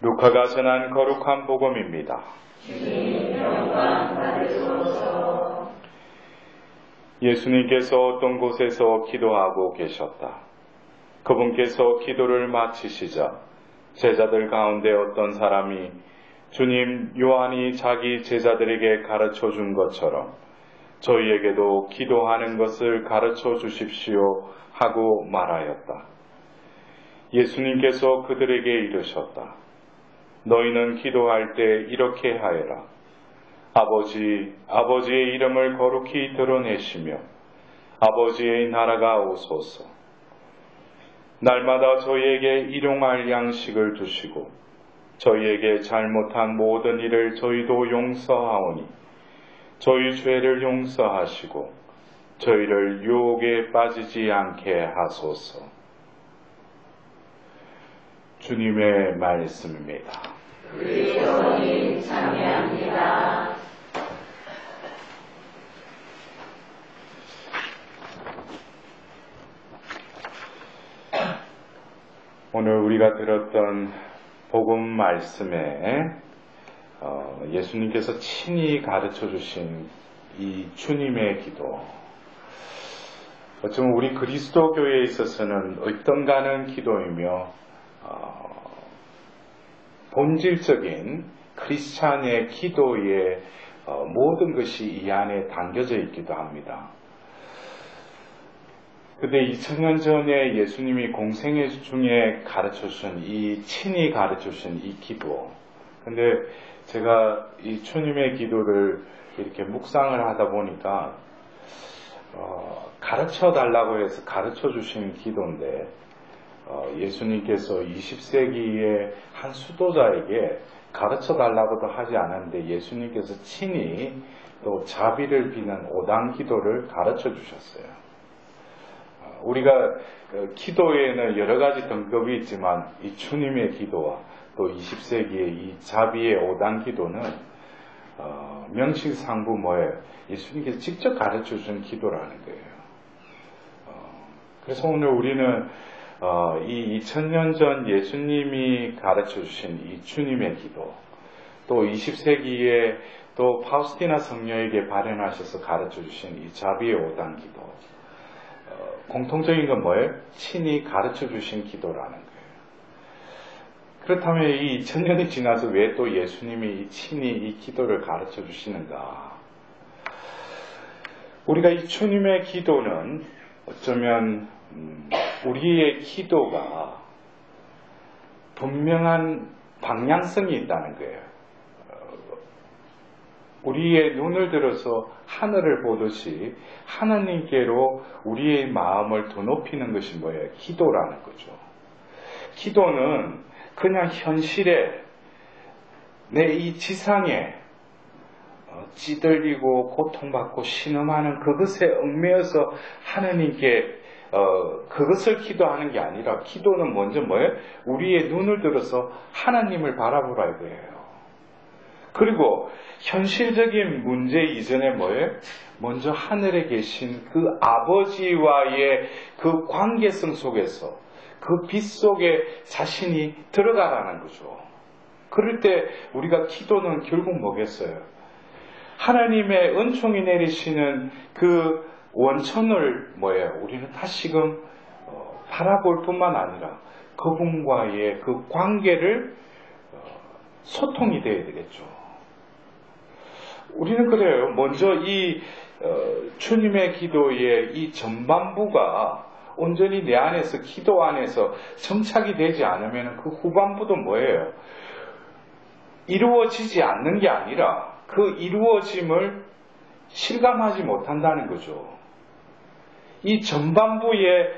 루카가 전한 거룩한 복음입니다. 예수님께서 어떤 곳에서 기도하고 계셨다. 그분께서 기도를 마치시자 제자들 가운데 어떤 사람이 주님 요한이 자기 제자들에게 가르쳐 준 것처럼 저희에게도 기도하는 것을 가르쳐 주십시오 하고 말하였다. 예수님께서 그들에게 이르셨다. 너희는 기도할 때 이렇게 하여라. 아버지, 아버지의 이름을 거룩히 드러내시며 아버지의 나라가 오소서. 날마다 저희에게 일용할 양식을 주시고 저희에게 잘못한 모든 일을 저희도 용서하오니 저희 죄를 용서하시고 저희를 유혹에 빠지지 않게 하소서. 주님의 말씀입니다. 그리스도님 참여합니다. 오늘 우리가 들었던 복음 말씀에 어, 예수님께서 친히 가르쳐 주신 이 주님의 기도. 어쩌면 우리 그리스도 교회에 있어서는 어떤가는 기도이며 어, 본질적인 크리스찬의 기도의 어, 모든 것이 이 안에 담겨져 있기도 합니다. 근데 2000년 전에 예수님이 공생애 중에 가르쳐 주신 이 친히 가르쳐 주신 이 기도. 근데 제가 이 주님의 기도를 이렇게 묵상을 하다 보니까 어, 가르쳐 달라고 해서 가르쳐 주신 기도인데 어, 예수님께서 20세기의 한 수도자에게 가르쳐 달라고도 하지 않았는데 예수님께서 친히 또 자비를 비는 오당 기도를 가르쳐 주셨어요. 우리가 기도에는 여러 가지 등급이 있지만 이 주님의 기도와 또 20세기의 이 자비의 오단 기도는 어, 명실상부 뭐예요? 예수님께서 직접 가르쳐 준 기도라는 거예요. 어, 그래서 오늘 우리는 어, 이 2000년 전 예수님이 가르쳐 주신 이 주님의 기도, 또 20세기에 또 파우스티나 성녀에게 발현하셔서 가르쳐 주신 이 자비의 오단 기도, 공통적인 건 뭐예요? 친히 가르쳐 주신 기도라는 거예요. 그렇다면 이 2000년이 지나서 왜 또 예수님이 친히 이 기도를 가르쳐 주시는가? 우리가 이 주님의 기도는 어쩌면 음, 우리의 기도가 분명한 방향성이 있다는 거예요. 우리의 눈을 들어서 하늘을 보듯이 하나님께로 우리의 마음을 더 높이는 것이 뭐예요? 기도라는 거죠. 기도는 그냥 현실에 내 이 지상에 어, 찌들리고 고통받고 신음하는 그것에 얽매여서 하나님께 어, 그것을 기도하는 게 아니라 기도는 먼저 뭐예요? 우리의 눈을 들어서 하나님을 바라보라 이거예요. 그리고 현실적인 문제 이전에 뭐예요? 먼저 하늘에 계신 그 아버지와의 그 관계성 속에서 그 빛 속에 자신이 들어가라는 거죠. 그럴 때 우리가 기도는 결국 뭐겠어요? 하나님의 은총이 내리시는 그 원천을 뭐예요? 우리는 다시금 어, 바라볼 뿐만 아니라 그분과의 그 관계를 어, 소통이 되어야 되겠죠. 우리는 그래요. 먼저 이 어, 주님의 기도의 이 전반부가 온전히 내 안에서 기도 안에서 정착이 되지 않으면 그 후반부도 뭐예요? 이루어지지 않는 게 아니라 그 이루어짐을 실감하지 못한다는 거죠. 이 전반부에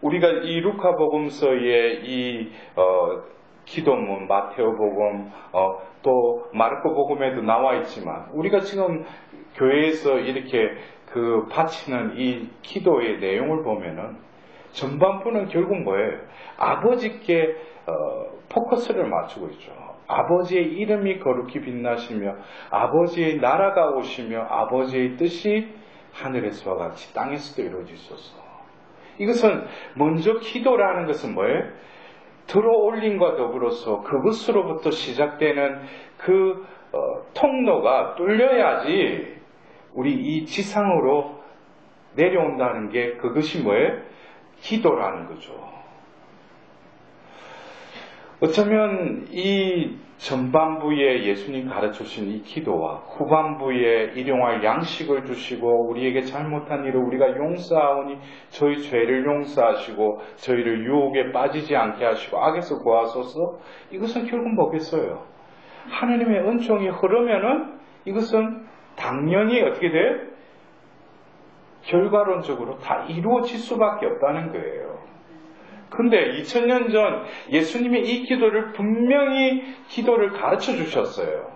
우리가 이 루카복음서의 이 어, 기도문, 마테오복음, 어, 또 마르코 복음에도 나와 있지만 우리가 지금 교회에서 이렇게 그 바치는 이 기도의 내용을 보면은 전반부는 결국 뭐예요? 아버지께 어, 포커스를 맞추고 있죠. 아버지의 이름이 거룩히 빛나시며 아버지의 나라가 오시며 아버지의 뜻이 하늘에서와 같이 땅에서도 이루어지소서. 이것은 먼저 기도라는 것은 뭐예요? 들어 올림과 더불어서 그것으로부터 시작되는 그 어, 통로가 뚫려야지 우리 이 지상으로 내려온다는 게 그것이 뭐예요? 기도라는 거죠. 어쩌면 이 전반부에 예수님 가르쳐 주신 이 기도와 후반부에 일용할 양식을 주시고 우리에게 잘못한 일을 우리가 용서하오니 저희 죄를 용서하시고 저희를 유혹에 빠지지 않게 하시고 악에서 구하소서 이것은 결국 뭐겠어요? 하나님의 은총이 흐르면은 이것은 당연히 어떻게 돼? 결과론적으로 다 이루어질 수밖에 없다는 거예요. 근데 2000년 전 예수님이 이 기도를 분명히 기도를 가르쳐 주셨어요.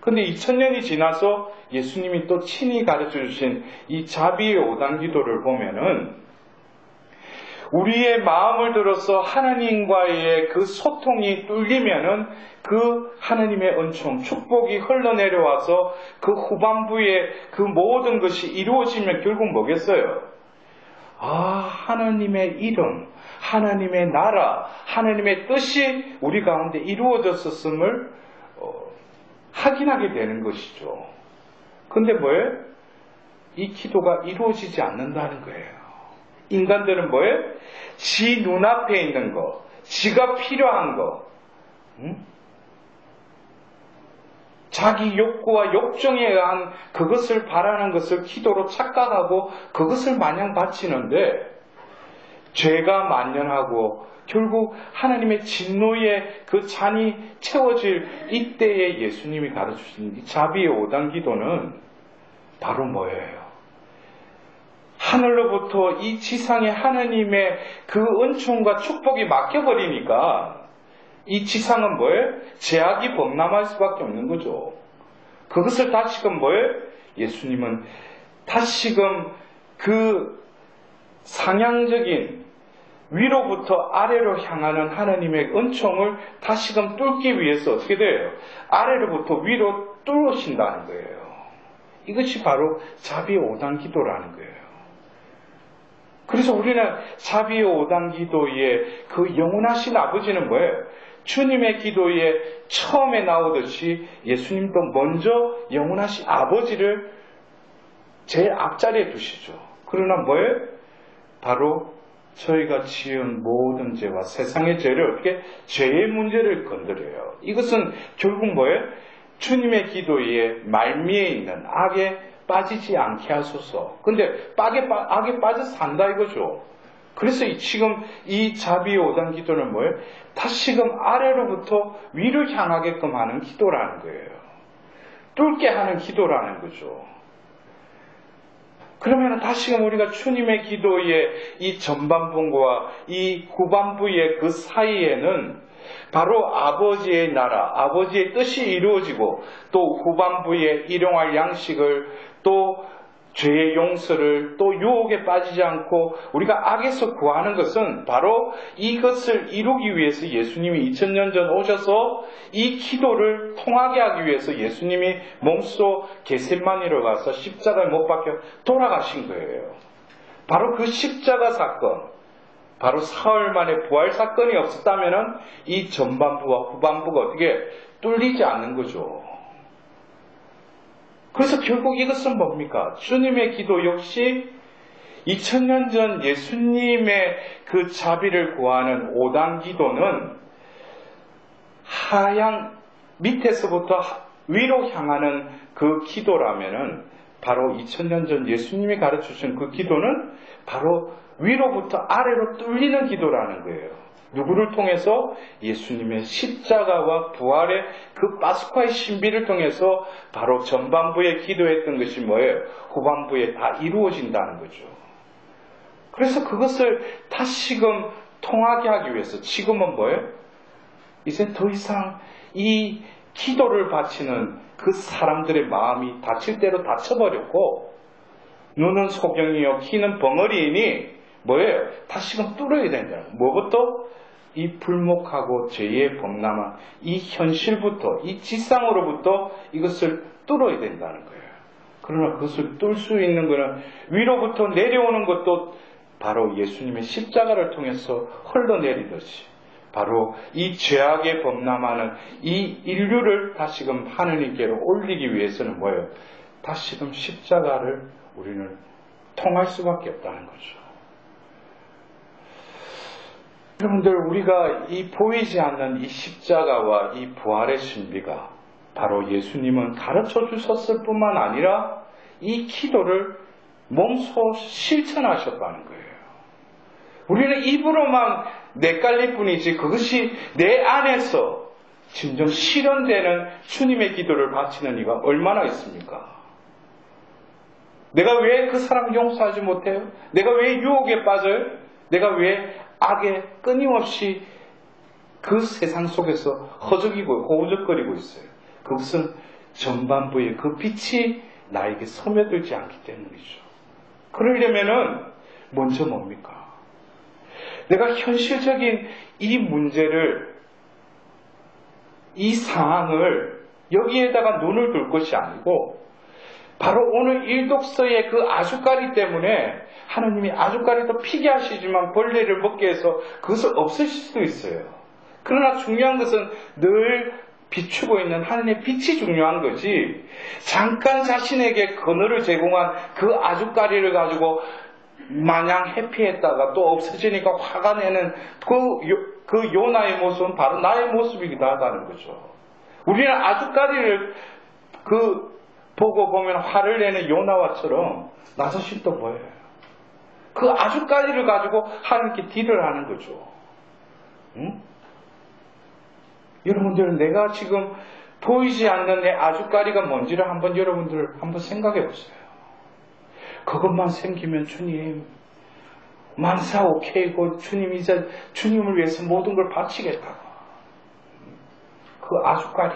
근데 2000년이 지나서 예수님이 또 친히 가르쳐 주신 이 자비의 5단 기도를 보면은 우리의 마음을 들어서 하나님과의 그 소통이 뚫리면은 그 하나님의 은총, 축복이 흘러내려와서 그 후반부에 그 모든 것이 이루어지면 결국 뭐겠어요? 아, 하나님의 이름, 하나님의 나라, 하나님의 뜻이 우리 가운데 이루어졌었음을 어, 확인하게 되는 것이죠. 근데 뭐예요? 이 기도가 이루어지지 않는다는 거예요. 인간들은 뭐예요? 지 눈앞에 있는 거, 지가 필요한 거, 응? 자기 욕구와 욕정에 의한 그것을 바라는 것을 기도로 착각하고 그것을 마냥 바치는데 죄가 만연하고 결국 하나님의 진노의 그 잔이 채워질 이때에 예수님이 가르치신 이 자비의 오단 기도는 바로 뭐예요? 하늘로부터 이 지상에 하나님의 그 은총과 축복이 막혀버리니까 이 지상은 뭐예요? 제약이 범람할 수밖에 없는 거죠. 그것을 다시금 뭐예요? 예수님은 다시금 그 상향적인 위로부터 아래로 향하는 하나님의 은총을 다시금 뚫기 위해서 어떻게 돼요? 아래로부터 위로 뚫으신다는 거예요. 이것이 바로 자비의 5단 기도라는 거예요. 그래서 우리는 자비의 5단 기도의 그 영원하신 아버지는 뭐예요? 주님의 기도에 처음에 나오듯이 예수님도 먼저 영원하신 아버지를 제일 앞자리에 두시죠. 그러나 뭐예요? 바로 저희가 지은 모든 죄와 세상의 죄를 어떻게 죄의 문제를 건드려요. 이것은 결국 뭐예요? 주님의 기도에 말미에 있는 악에 빠지지 않게 하소서. 근데 악에, 악에 빠져 산다 이거죠. 그래서 지금 이 자비의 오단 기도는 뭐예요? 다시금 아래로부터 위를 향하게끔 하는 기도라는 거예요. 뚫게 하는 기도라는 거죠. 그러면 다시금 우리가 주님의 기도의 이 전반부와 이 후반부의 그 사이에는 바로 아버지의 나라, 아버지의 뜻이 이루어지고 또 후반부에 일용할 양식을 또 죄의 용서를 또 유혹에 빠지지 않고 우리가 악에서 구하는 것은 바로 이것을 이루기 위해서 예수님이 2000년 전 오셔서 이 기도를 통하게 하기 위해서 예수님이 몸소 게셋마니로 가서 십자가에 못 박혀 돌아가신 거예요. 바로 그 십자가 사건, 바로 사흘 만에 부활 사건이 없었다면 이 전반부와 후반부가 어떻게 뚫리지 않는 거죠. 그래서 결국 이것은 뭡니까? 주님의 기도 역시 2000년 전 예수님의 그 자비를 구하는 5단 기도는 하향 밑에서부터 위로 향하는 그 기도라면은 바로 2000년 전 예수님이 가르쳐 주신 그 기도는 바로 위로부터 아래로 뚫리는 기도라는 거예요. 누구를 통해서 예수님의 십자가와 부활의 그 파스쿠아의 신비를 통해서 바로 전반부에 기도했던 것이 뭐예요? 후반부에 다 이루어진다는 거죠. 그래서 그것을 다시금 통하게 하기 위해서 지금은 뭐예요? 이제 더 이상 이 기도를 바치는 그 사람들의 마음이 다칠 대로 다쳐버렸고 눈은 소경이요 키는 벙어리이니 뭐예요? 다시금 뚫어야 거예요. 뭐부터? 이 불목하고 죄의 범람한 이 현실부터 이 지상으로부터 이것을 뚫어야 된다는 거예요. 그러나 그것을 뚫을 수 있는 것은 위로부터 내려오는 것도 바로 예수님의 십자가를 통해서 흘러내리듯이 바로 이 죄악에 범람하는 이 인류를 다시금 하느님께로 올리기 위해서는 뭐예요? 다시금 십자가를 우리는 통할 수밖에 없다는 거죠. 여러분들 우리가 이 보이지 않는 이 십자가와 이 부활의 신비가 바로 예수님은 가르쳐 주셨을 뿐만 아니라 이 기도를 몸소 실천하셨다는 거예요. 우리는 입으로만 내깔릴 뿐이지 그것이 내 안에서 진정 실현되는 주님의 기도를 바치는 이가 얼마나 있습니까? 내가 왜 그 사람 용서하지 못해요? 내가 왜 유혹에 빠져요? 내가 왜 악에 끊임없이 그 세상 속에서 허적이고 고우적거리고 있어요? 그것은 전반부의 그 빛이 나에게 스며들지 않기 때문이죠. 그러려면은 먼저 뭡니까? 내가 현실적인 이 문제를 이 상황을 여기에다가 눈을 둘 것이 아니고 바로 오늘 일독서의 그 아주까리 때문에 하느님이 아주까리도 피게 하시지만 벌레를 먹게 해서 그것을 없애실 수도 있어요. 그러나 중요한 것은 늘 비추고 있는 하느님의 빛이 중요한 거지. 잠깐 자신에게 그늘을 제공한 그 아주까리를 가지고 마냥 해피했다가 또 없어지니까 화가 내는 그, 요, 그 요나의 모습은 바로 나의 모습이기도 하다는 거죠. 우리는 아주까리를 그 보고 보면 화를 내는 요나와처럼 나 자신도 뭐예요? 그 아주까리를 가지고 하나님께 딜을 하는 거죠. 응? 여러분들은 내가 지금 보이지 않는 내 아주까리가 뭔지를 한번 여러분들 한번 생각해 보세요. 그것만 생기면 주님 만사 오케이고 주님 이제 주님을 위해서 모든 걸 바치겠다고. 그 아주까리.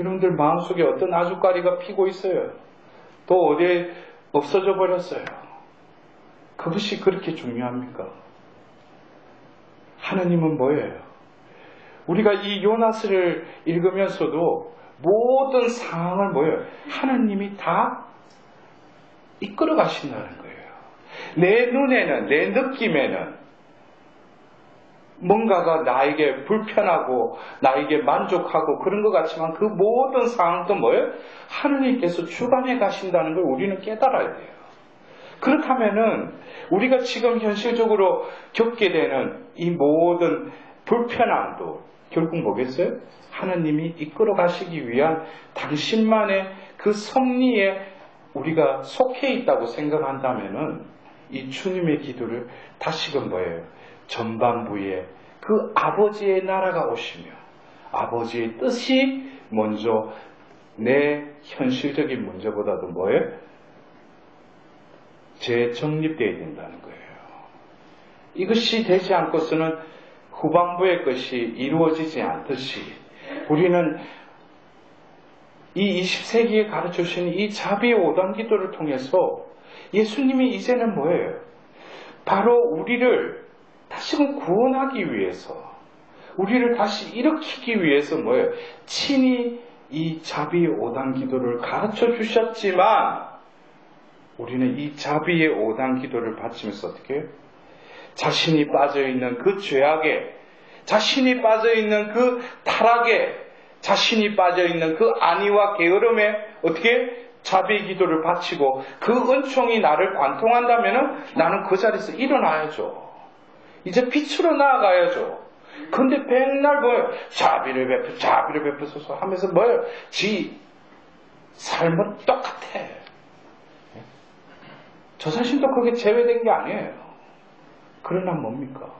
여러분들 마음속에 어떤 아주까리가 피고 있어요. 또 어디에 없어져 버렸어요. 그것이 그렇게 중요합니까? 하느님은 뭐예요? 우리가 이 요나스를 읽으면서도 모든 상황을 뭐예요? 하느님이 다 이끌어 가신다는 거예요. 내 눈에는, 내 느낌에는 뭔가가 나에게 불편하고 나에게 만족하고 그런 것 같지만 그 모든 상황도 뭐예요? 하느님께서 주관해 가신다는 걸 우리는 깨달아야 돼요. 그렇다면은 우리가 지금 현실적으로 겪게 되는 이 모든 불편함도 결국 뭐겠어요? 하나님이 이끌어 가시기 위한 당신만의 그 섭리에 우리가 속해 있다고 생각한다면은 이 주님의 기도를 다시금 뭐예요? 전반부에 그 아버지의 나라가 오시며 아버지의 뜻이 먼저 내 현실적인 문제보다도 뭐예요? 재정립되어야 된다는 거예요. 이것이 되지 않고서는 후반부의 것이 이루어지지 않듯이 우리는 이 20세기에 가르쳐 주신 이 자비의 5단 기도를 통해서 예수님이 이제는 뭐예요? 바로 우리를 다시금 구원하기 위해서, 우리를 다시 일으키기 위해서 뭐예요? 친히 이 자비의 5단 기도를 가르쳐 주셨지만, 우리는 이 자비의 5단 기도를 바치면서 어떻게 해요? 자신이 빠져 있는 그 죄악에, 자신이 빠져 있는 그 타락에, 자신이 빠져 있는 그 안위와 게으름에 어떻게 자비의 기도를 바치고 그 은총이 나를 관통한다면 나는 그 자리에서 일어나야죠. 이제 빛으로 나아가야죠. 근데 백날 뭐예요? 자비를 베푸, 자비를 베푸소서 하면서 뭐예요? 지 삶은 똑같아. 저 자신도 그게 제외된 게 아니에요. 그러나 뭡니까?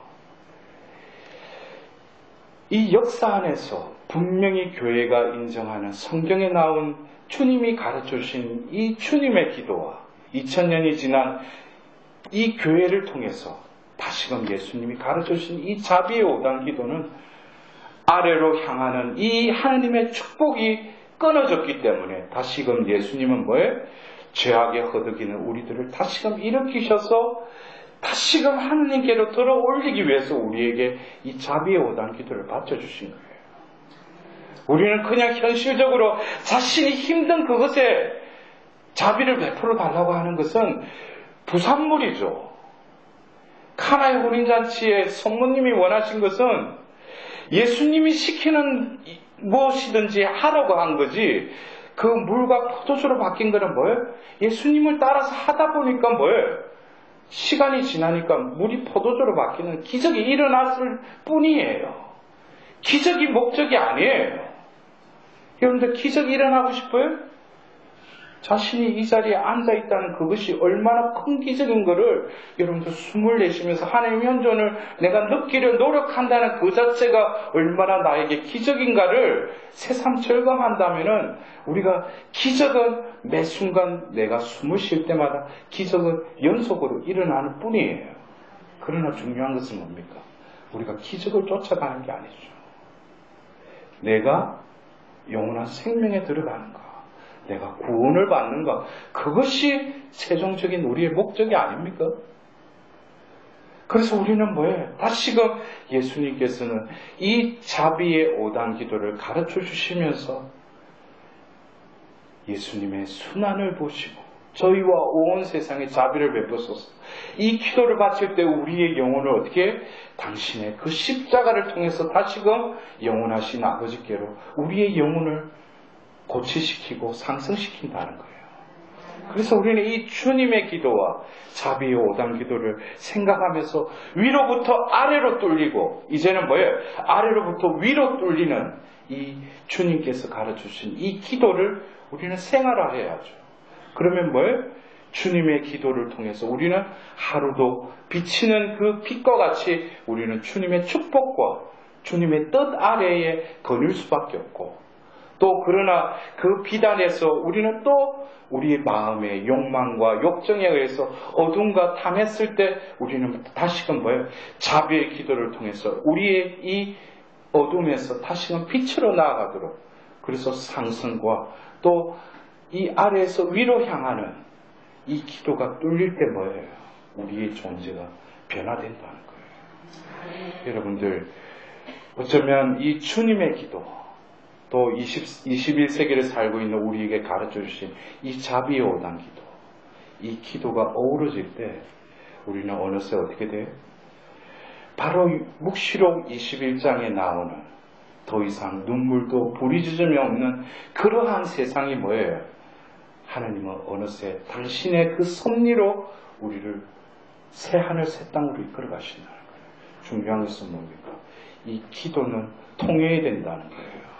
이 역사 안에서 분명히 교회가 인정하는 성경에 나온 주님이 가르쳐 주신 이 주님의 기도와 2000년이 지난 이 교회를 통해서 다시금 예수님이 가르쳐 주신 이 자비의 오단 기도는 아래로 향하는 이 하나님의 축복이 끊어졌기 때문에 다시금 예수님은 뭐예요? 죄악에 허덕이는 우리들을 다시금 일으키셔서 다시금 하느님께로 들어 올리기 위해서 우리에게 이 자비의 오단 기도를 바쳐주신 거예요. 우리는 그냥 현실적으로 자신이 힘든 그것에 자비를 베풀어 달라고 하는 것은 부산물이죠. 카나의 혼인잔치에 성모님이 원하신 것은 예수님이 시키는 무엇이든지 하라고 한 거지 그 물과 포도주로 바뀐 거는 뭐예요? 예수님을 따라서 하다 보니까 뭐예요? 시간이 지나니까 물이 포도주로 바뀌는 기적이 일어났을 뿐이에요. 기적이 목적이 아니에요. 여러분들 기적이 일어나고 싶어요? 자신이 이 자리에 앉아 있다는 그것이 얼마나 큰 기적인 것을 여러분들 숨을 내쉬면서 하나님 현존을 내가 느끼려 노력한다는 그 자체가 얼마나 나에게 기적인가를 새삼 절감한다면은 우리가 기적은 매 순간 내가 숨을 쉴 때마다 기적은 연속으로 일어나는 뿐이에요. 그러나 중요한 것은 뭡니까? 우리가 기적을 쫓아가는 게 아니죠. 내가 영원한 생명에 들어가는 것. 내가 구원을 받는가? 그것이 최종적인 우리의 목적이 아닙니까? 그래서 우리는 뭐예요? 다시금 예수님께서는 이 자비의 오단 기도를 가르쳐 주시면서 예수님의 순환을 보시고 저희와 온 세상에 자비를 베푸소서. 이 기도를 바칠 때 우리의 영혼을 어떻게 당신의 그 십자가를 통해서 다시금 영원하신 아버지께로 우리의 영혼을 고치시키고 상승시킨다는 거예요. 그래서 우리는 이 주님의 기도와 자비의 오단 기도를 생각하면서 위로부터 아래로 뚫리고 이제는 뭐예요? 아래로부터 위로 뚫리는 이 주님께서 가르쳐주신 이 기도를 우리는 생활화해야죠. 그러면 뭐예요? 주님의 기도를 통해서 우리는 하루도 비치는 그 빛과 같이 우리는 주님의 축복과 주님의 뜻 아래에 거닐 수밖에 없고 또 그러나 그 비단에서 우리는 또 우리의 마음의 욕망과 욕정에 의해서 어둠과 탐했을 때 우리는 다시금 뭐예요? 자비의 기도를 통해서 우리의 이 어둠에서 다시금 빛으로 나아가도록 그래서 상승과 또 이 아래에서 위로 향하는 이 기도가 뚫릴 때 뭐예요? 우리의 존재가 변화된다는 거예요. 여러분들 어쩌면 이 주님의 기도 또 20, 21세기를 살고 있는 우리에게 가르쳐 주신 이 자비의 오단 기도, 이 기도가 어우러질 때 우리는 어느새 어떻게 돼요? 바로 묵시록 21장에 나오는 더 이상 눈물도 부리짖음이 없는 그러한 세상이 뭐예요? 하나님은 어느새 당신의 그 섭리로 우리를 새 하늘 새 땅으로 이끌어 가신다는 거예요. 중요한 것은 뭡니까? 이 기도는 통해야 된다는 거예요.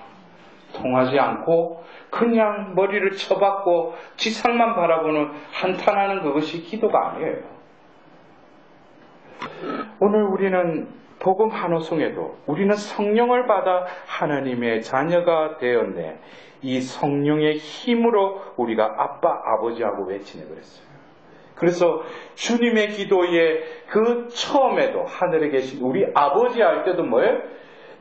통하지 않고 그냥 머리를 쳐박고 지상만 바라보는 한탄하는 그것이 기도가 아니에요. 오늘 우리는 복음 한호성에도 우리는 성령을 받아 하나님의 자녀가 되었네. 이 성령의 힘으로 우리가 아빠, 아버지하고 외치네 그랬어요. 그래서 주님의 기도의 그 처음에도 하늘에 계신 우리 아버지 할 때도 뭐예요?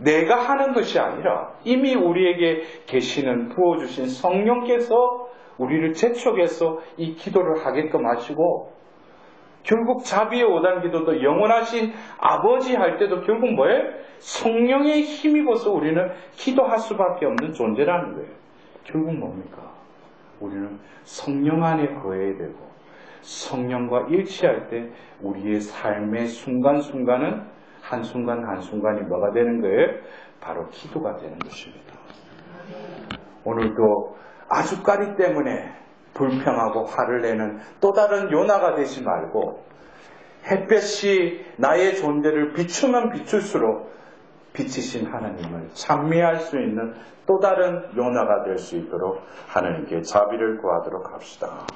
내가 하는 것이 아니라 이미 우리에게 계시는 부어주신 성령께서 우리를 재촉해서 이 기도를 하게끔 하시고 결국 자비의 오단 기도도 영원하신 아버지 할 때도 결국 뭐예요? 성령의 힘입어서 우리는 기도할 수밖에 없는 존재라는 거예요. 결국 뭡니까? 우리는 성령 안에 거해야 되고 성령과 일치할 때 우리의 삶의 순간순간은 한순간 한순간이 뭐가 되는 거예요? 바로 기도가 되는 것입니다. 오늘도 아주까리 때문에 불평하고 화를 내는 또 다른 요나가 되지 말고 햇볕이 나의 존재를 비추면 비출수록 비치신 하나님을 찬미할 수 있는 또 다른 요나가 될 수 있도록 하나님께 자비를 구하도록 합시다.